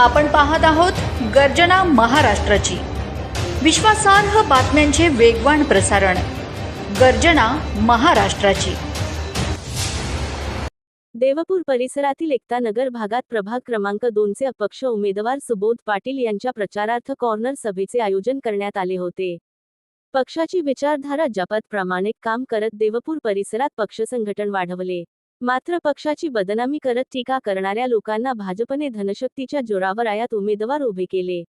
आपण पाहत आहोत गर्जना महाराष्ट्राची. विश्वासार्ह बातम्यांचे वेगवान प्रसारण. गर्जना महाराष्ट्राची. देवपूर परिसरातील एकता नगर भागात प्रभाग क्रमांक दोनचे अपक्ष उमेदवार सुबोध पाटील यांच्या प्रचारार्थ कॉर्नर सभेचे आयोजन करण्यात आले होते. पक्षाची विचारधारा जपत प्रामाणिक काम करत देवपूर परिसरात पक्ष संघटन वाढवले. मात्र पक्षाची बदनामी करत टीका करणाऱ्या लोकांना भाजपने धनशक्तीच्या जोरावर आयात उमेदवार उभे केले.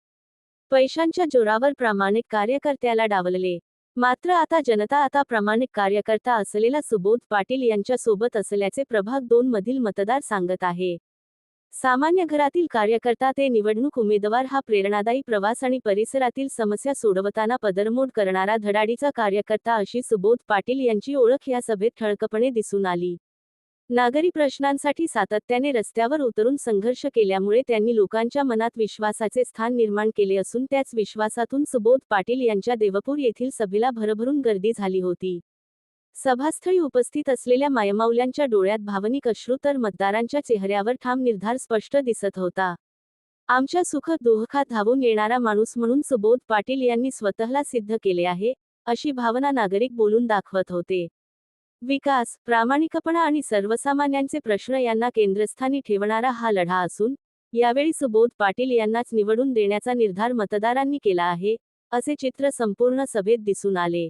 पैशांच्या जोरावर प्रामाणिक कार्यकर्त्याला डावलले. मात्र आता जनता आता प्रामाणिक कार्यकर्ता असलेला सुबोध पाटील यांच्या सोबत असल्याचे प्रभाग दोन मधील मतदार सांगत आहे. सामान्य घरातील कार्यकर्ता ते निवडणूक उमेदवार हा प्रेरणादायी प्रवास आणि परिसरातील समस्या सोडवताना पदरमोड करणारा धडाडीचा कार्यकर्ता अशी सुबोध पाटील यांची ओळख या सभेत ठळकपणे दिसून आली. नागरी प्रश्नांसाठी सातत्याने रस्त्यावर उतरून संघर्ष केल्यामुळे त्यांनी लोकांच्या मनात विश्वासाचे स्थान निर्माण केले असून त्याच विश्वासातून सुबोध पाटील यांच्या देवपूर येथील सभेला भरभरून गर्दी झाली होती. सभास्थळी उपस्थित असलेल्या मायमाऊल्यांच्या डोळ्यात भावनिक अश्रू तर मतदारांच्या चेहऱ्यावर ठाम निर्धार स्पष्ट दिसत होता. आमच्या सुख दुःखात धावून येणारा माणूस म्हणून सुबोध पाटील यांनी स्वतःला सिद्ध केले आहे अशी भावना नागरिक बोलून दाखवत होते. विकास प्रामाणिकपणा आणि सर्वसामान्यांचे प्रश्न यांना केंद्रस्थानी ठेवणारा हा लढा असून यावेळी सुबोध पाटील यांनाच निवडून देण्याचा निर्धार मतदारांनी केला आहे असे चित्र संपूर्ण सभेत दिसून आले.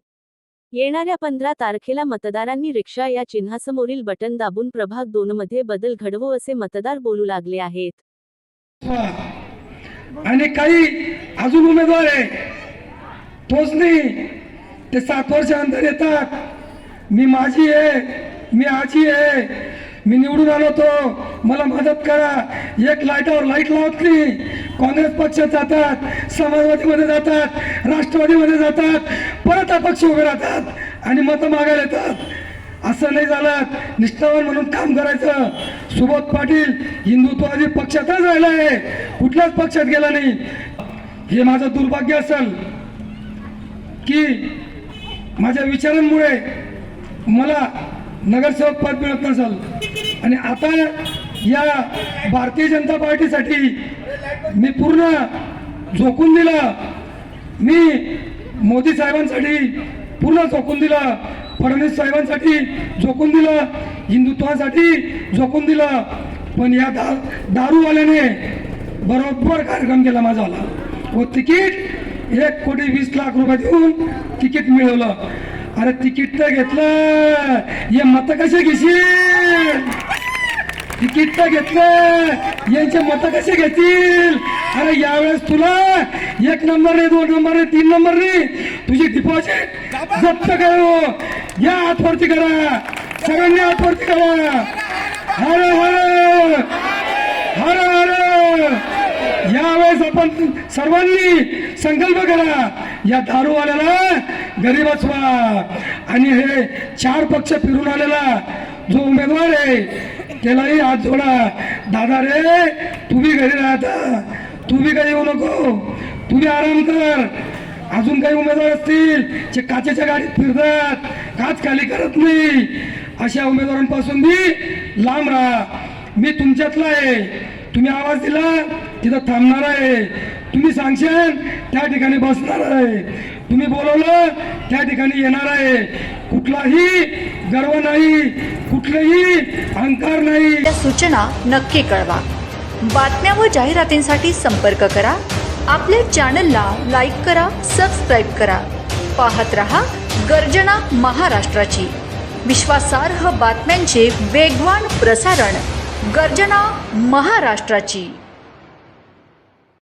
येणाऱ्या पंधरा तारखेला मतदारांनी रिक्षा या चिन्हासमोरील बटन दाबून प्रभाग दोन मध्ये बदल घडवो असे मतदार बोलू लागले आहेत. आणि काही अजून उमेदवार आहे तोच नाही ते सात वर्षानंतर येतात. मी माझी आहे. मी आजी आहे. मी निवडून आलो तो मला मदत करा. एक लाईटावर लाइट लावत नाही. काँग्रेस पक्षात जातात. समाजवादीमध्ये जातात. राष्ट्रवादीमध्ये जातात. परत अपक्ष उभे राहतात. आणि मतं मागायला येतात. असं नाही झालं. निष्ठावान म्हणून काम करायचं. सुबोध पाटील हिंदुत्ववादी पक्षातच राहिला आहे. कुठल्याच पक्षात गेला नाही. हे माझं दुर्भाग्य असेल की माझ्या विचारांमुळे मला नगरसेवक पद मिळत नसेल. आणि आता या भारतीय जनता पार्टीसाठी मी पूर्ण झोकून दिलं. मी मोदी साहेबांसाठी पूर्ण झोकून दिलं. फडणवीस साहेबांसाठी झोकून दिलं. हिंदुत्वासाठी झोकून दिलं. पण या दा दारूवाल्याने बरोबर कार्यक्रम केला माझावाला. व तिकीट एक कोटी वीस लाख रुपये देऊन तिकीट मिळवलं. अरे तिकीट तर घेतलं. हे मत कसे घेशील? तिकीट तर घेतलं. यांचे मत कसे घेतील? अरे यावेळेस तुला एक नंबर रे दोन नंबर रे तीन नंबर रे. तुझी डिपॉझिट जप्त करू हो. या आतवरती करा. सगळ्यांनी आतवरती करा. हर हर. हर हर. यावेळेस आपण सर्वांनी संकल्प करा. या दारूवाल्याला घरी बसवा आणि हे चार पक्ष फिरून आलेला जो उमेदवार आहे त्यालाही हात जोडा. दादा रे तुम्ही घरी राहता. तू बी काही येऊ नको. तू बी आराम कर. अजून काही उमेदवार असतील जे काचेच्या गाडीत फिरतात काच खाली करत नाही. अशा उमेदवारांपासून मी लांब राहा. मी तुमच्यातला आहे. तुम्ही आवाज दिला तिथं थांबणार आहे. तुम्ही सांगशाल त्या ठिकाणी बसणार आहे. तुम्ही बोलवलं त्या ठिकाणी येणार आहे. कुठलाही गर्व नाही कुठलेही अहंकार नाही. या सूचना नक्की कळवा. बातम्या व जाहिरातींसाठी संपर्क करा. आपल्या चॅनलला लाईक करा सबस्क्राईब करा. पाहत रहा गर्जना महाराष्ट्राची. विश्वासार्ह बातम्यांचे वेगवान प्रसारण गर्जना महाराष्ट्राची.